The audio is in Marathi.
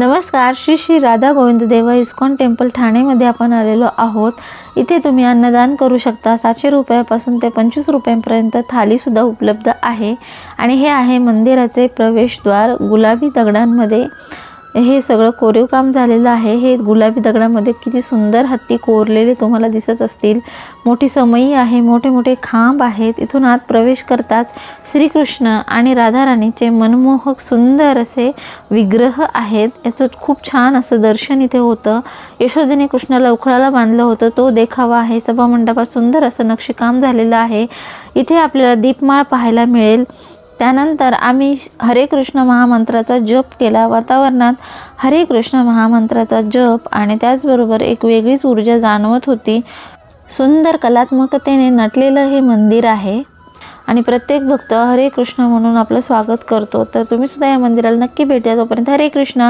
नमस्कार श्री श्री राधा गोविंद देव इस्कॉन टेम्पल ठाणेमध्ये आपण आलेलो आहोत. इथे तुम्ही अन्नदान करू शकता. सातशे रुपयापासून ते पंचवीस रुपयांपर्यंत थालीसुद्धा उपलब्ध आहे. आणि हे आहे मंदिराचे प्रवेशद्वार गुलाबी दगडांमध्ये. हे सगळं कोरीव काम झालेलं आहे. हे गुलाबी दगडामध्ये किती सुंदर हत्ती कोरलेले तुम्हाला दिसत असतील. मोठी समई आहे. मोठे मोठे खांब आहेत. इथून आत प्रवेश करताच श्रीकृष्ण आणि राधाराणीचे मनमोहक सुंदर असे विग्रह आहेत. याचं खूप छान असं दर्शन इथे होतं. यशोदेने कृष्णाला उखळाला बांधलं होतं. तो देखावा आहे. सभामंडपात सुंदर असं नक्षीकाम झालेलं आहे. इथे आपल्याला दीपमाळ पाहायला मिळेल. त्यानंतर आम्ही हरे कृष्ण महामंत्राचा जप केला. वातावरणात हरे कृष्ण महामंत्राचा जप आणि त्याचबरोबर एक वेगळीच ऊर्जा जाणवत होती. सुंदर कलात्मकतेने नटलेलं हे मंदिर आहे. आणि प्रत्येक भक्त हरे कृष्ण म्हणून आपलं स्वागत करतो. तर तुम्ही सुद्धा या मंदिराला नक्की भेट द्या. तोपर्यंत हरे कृष्ण.